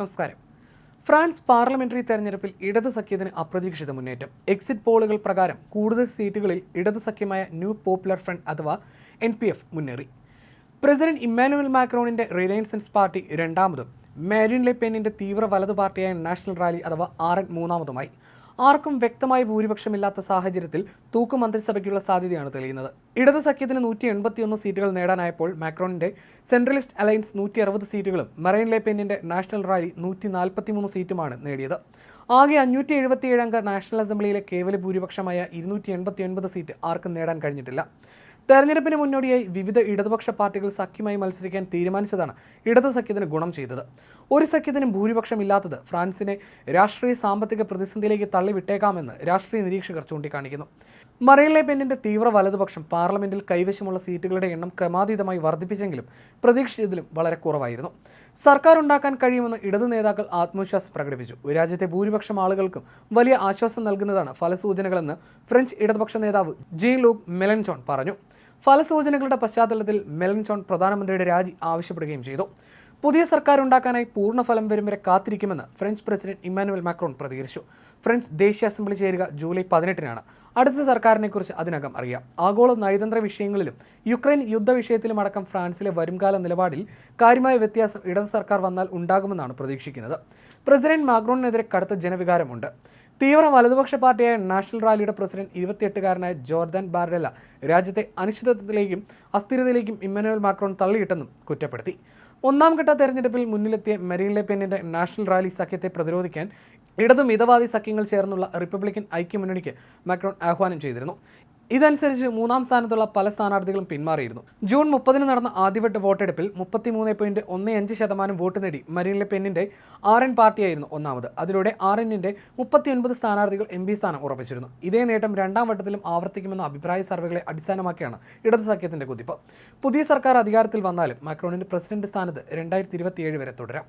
നമസ്കാരം. France parliamentary തെരഞ്ഞെടുപ്പിൽ ഇടത് സഖ്യത്തിന് അപ്രതീക്ഷിത മുന്നേറ്റം. എക്സിറ്റ് പോളുകൾ പ്രകാരം കൂടുതൽ സീറ്റുകളിൽ ഇടത് സഖ്യമായ ന്യൂ പോപ്പുലർ ഫ്രണ്ട് അഥവാ എൻ പി എഫ് മുന്നേറി. പ്രസിഡന്റ് ഇമ്മാനുവൽ മാക്രോണിന്റെ റിലയൻസൻസ് പാർട്ടി രണ്ടാമതും മാരിൻ ലെപ്പേനിന്റെ തീവ്ര വലതു പാർട്ടിയായ നാഷണൽ റാലി അഥവാ ആർ എൻ മൂന്നാമതുമായി. ആർക്കും വ്യക്തമായ ഭൂരിപക്ഷമില്ലാത്ത സാഹചര്യത്തിൽ തൂക്ക് മന്ത്രിസഭയ്ക്കുള്ള സാധ്യതയാണ് തെളിയുന്നത്. ഇടത് സഖ്യത്തിന് നൂറ്റി എൺപത്തിയൊന്ന് സീറ്റുകൾ നേടാനായപ്പോൾ മാക്രോണിന്റെ സെൻട്രലിസ്റ്റ് അലയൻസ് നൂറ്റി അറുപത് സീറ്റുകളും മറൈൻ ലെ പെന്നിന്റെ നാഷണൽ റാലി നൂറ്റി നാൽപ്പത്തിമൂന്ന് സീറ്റുമാണ് നേടിയത്. ആകെ അഞ്ഞൂറ്റി എഴുപത്തിയേഴ് അംഗ നാഷണൽ അസംബ്ലിയിലെ കേവല ഭൂരിപക്ഷമായ ഇരുന്നൂറ്റി എൺപത്തി ഒൻപത് സീറ്റ് ആർക്കും നേടാൻ കഴിഞ്ഞിട്ടില്ല. തെരഞ്ഞെടുപ്പിന് മുന്നോടിയായി വിവിധ ഇടതുപക്ഷ പാർട്ടികൾ സഖ്യമായി മത്സരിക്കാൻ തീരുമാനിച്ചതാണ് ഇടത് സഖ്യത്തിന് ഗുണം ചെയ്തത്. ഒരു സഖ്യത്തിനും ഭൂരിപക്ഷമില്ലാത്തത് ഫ്രാൻസിനെ രാഷ്ട്രീയ സാമ്പത്തിക പ്രതിസന്ധിയിലേക്ക് തള്ളിവിട്ടേക്കാമെന്ന് രാഷ്ട്രീയ നിരീക്ഷകർ ചൂണ്ടിക്കാണിക്കുന്നു. മറൈൻ പെന്നിന്റെ തീവ്ര വലതുപക്ഷം പാർലമെന്റിൽ കൈവശമുള്ള സീറ്റുകളുടെ എണ്ണം ക്രമാതീതമായി വർദ്ധിപ്പിച്ചെങ്കിലും പ്രതീക്ഷിച്ചതിലും വളരെ കുറവായിരുന്നു. സർക്കാർ ഉണ്ടാക്കാൻ കഴിയുമെന്ന് ഇടതു നേതാക്കൾ ആത്മവിശ്വാസം പ്രകടിപ്പിച്ചു. രാജ്യത്തെ ഭൂരിപക്ഷം ആളുകൾക്കും വലിയ ആശ്വാസം നൽകുന്നതാണ് ഫലസൂചനകളെന്ന് ഫ്രഞ്ച് ഇടതുപക്ഷ നേതാവ് ജീൻ ലൂക്ക് മെലൻചോൺ പറഞ്ഞു. ഫലസൂചനകളുടെ പശ്ചാത്തലത്തിൽ മെലൻചോൺ പ്രധാനമന്ത്രിയുടെ രാജി ആവശ്യപ്പെടുകയും ചെയ്തു. പുതിയ സർക്കാർ ഉണ്ടാക്കാനായി പൂർണ ഫലം വരും വരെ കാത്തിരിക്കുമെന്ന് ഫ്രഞ്ച് പ്രസിഡന്റ് ഇമ്മാനുവൽ മാക്രോൺ പ്രതികരിച്ചു. ഫ്രഞ്ച് ദേശീയ അസംബ്ലി ചേരുക ജൂലൈ പതിനെട്ടിനാണ്. അടുത്ത സർക്കാരിനെക്കുറിച്ച് അതിനകം അറിയാം. ആഗോള നയതന്ത്ര വിഷയങ്ങളിലും യുക്രൈൻ യുദ്ധ വിഷയത്തിലും അടക്കം ഫ്രാൻസിലെ വരുംകാല നിലപാടിൽ കാര്യമായ വ്യത്യാസം ഇടത് സർക്കാർ വന്നാൽ ഉണ്ടാകുമെന്നാണ് പ്രതീക്ഷിക്കുന്നത്. പ്രസിഡന്റ് മാക്രോണിനെതിരെ കടുത്ത ജനവികാരമുണ്ട്. തീവ്ര വലതുപക്ഷ പാർട്ടിയായ നാഷണൽ റാലിയുടെ പ്രസിഡന്റ് ഇരുപത്തിയെട്ടുകാരനായ ജോർദാൻ ബാർഡല രാജ്യത്തെ അനിശ്ചിതത്വത്തിലേക്കും അസ്ഥിരതയിലേക്കും ഇമ്മാനുവൽ മാക്രോൺ തള്ളിയിട്ടെന്നും കുറ്റപ്പെടുത്തി. ഒന്നാം ഘട്ട തെരഞ്ഞെടുപ്പിൽ മുന്നിലെത്തിയ മെരീൻ ലെപ്പേനിന്റെ നാഷണൽ റാലി സഖ്യത്തെ പ്രതിരോധിക്കാൻ ഇടതു മിതവാദി സഖ്യങ്ങൾ ചേർന്നുള്ള റിപ്പബ്ലിക്കൻ ഐക്യമുന്നണിക്ക് മാക്രോൺ ആഹ്വാനം ചെയ്തിരുന്നു. ഇതനുസരിച്ച് മൂന്നാം സ്ഥാനത്തുള്ള പല സ്ഥാനാർത്ഥികളും പിന്മാറിയിരുന്നു. ജൂൺ മുപ്പതിന് നടന്ന ആദ്യവട്ട വോട്ടെടുപ്പിൽ മുപ്പത്തിമൂന്ന് പോയിന്റ് ഒന്ന് അഞ്ച് ശതമാനം വോട്ട് നേടി മരീൻ ലെ പെന്നിന്റെ ആർ എൻ പാർട്ടിയായിരുന്നു ഒന്നാമത്. അതിലൂടെ ആർ എന്നിന്റെ മുപ്പത്തിയൊൻപത് സ്ഥാനാർത്ഥികൾ എം പി സ്ഥാനം ഉറപ്പിച്ചിരുന്നു. ഇതേ നേട്ടം രണ്ടാം വട്ടത്തിലും ആവർത്തിക്കുമെന്ന അഭിപ്രായ സർവേകളെ അടിസ്ഥാനമാക്കിയാണ് ഇടത് സഖ്യത്തിന്റെ കുതിപ്പ്. പുതിയ സർക്കാർ അധികാരത്തിൽ വന്നാലും മാക്രോണിന്റെ പ്രസിഡന്റ് സ്ഥാനത്ത് രണ്ടായിരത്തി വരെ തുടരാം.